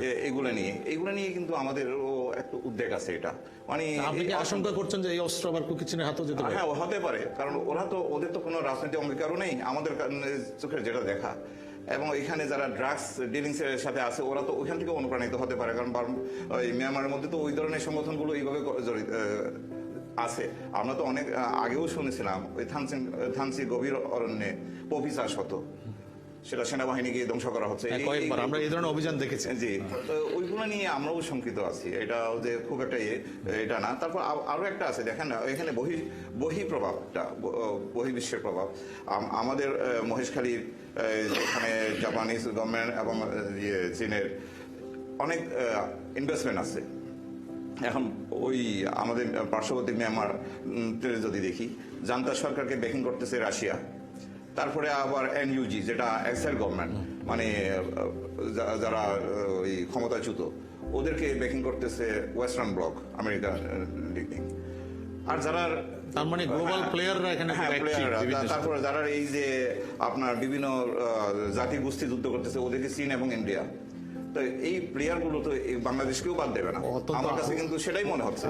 এ- এগুলো নিয়ে। এগুলো নিয়ে কিন্তু আমাদেরও একটু উদ্বেগ আছে এটা। মানে আপনি কি আশঙ্কা করছেন যে এই অস্ত্র আবার কুকিচিনের হাতেও যেতে পারে? হ্যাঁ হতে পারে। কারণ ওরা তো ওদের তো কোনো রাজনৈতিক অঙ্গীকারও নেই। আমাদের চোখের যেটা দেখা। এবং এখানে যারা ড্রাগস ডিলিংস এর সাথে আছে ওরা তো ওইখান থেকে অনুপ্রাণিত হতে পারে। কারণ ওই মিয়ানমারের মধ্যে তো ওই ধরনের সংগঠনগুলো এইভাবে জড়িত আছে। আমরা তো অনেক আগেও শুনেছিলাম ওই থানসি থানসি গভীর অরণ্যে পপি চাষ হতো। সেটা সেনাবাহিনীকে ধ্বংস করা হচ্ছে। হ্যাঁ, কয়েকবার আমরা এই ধরনের অভিযান দেখেছি। জি তো ওইগুলো নিয়ে আমরাও শঙ্কিত আছি। এটা যে খুব একটা ইয়ে এটা না। তারপর আ- আরও একটা আছে দেখেন না এখানে বহি বহি প্রভাবটা ব- বহি বিশ্বের প্রভাব। আমাদের আহ, মহেশখালীর এখানে জাপানিজ গভর্নমেন্ট এবং ইয়ে চীনের অনেক ইনভেস্টমেন্ট আছে। এখন ওই আমাদের পার্শ্ববর্তী মিয়ানমার যদি দেখি জান্তা সরকারকে ব্যাকিং করতেছে রাশিয়া। তারপরে আবার এনইউজি যেটা এক্সাইল গভর্নমেন্ট মানে যারা ওই ক্ষমতাচ্যুত ওদেরকে ব্যাকিং করতেছে ওয়েস্টার্ন ব্লক আমেরিকা লিগিং আর যারা তার মানে গ্লোবাল হ্যাঁ, প্লেয়াররা এখানে হ্যাঁ, তারপরে যারা এই যে আপনার বিভিন্ন জাতি গোষ্ঠী যুদ্ধ করতেছে ওদেরকে চীন এবং ইন্ডিয়া। তো এই প্লেয়ারগুলো তো বাংলাদেশকেও বাদ দেবে না। আমার কাছে কিন্তু সেটাই মনে হচ্ছে।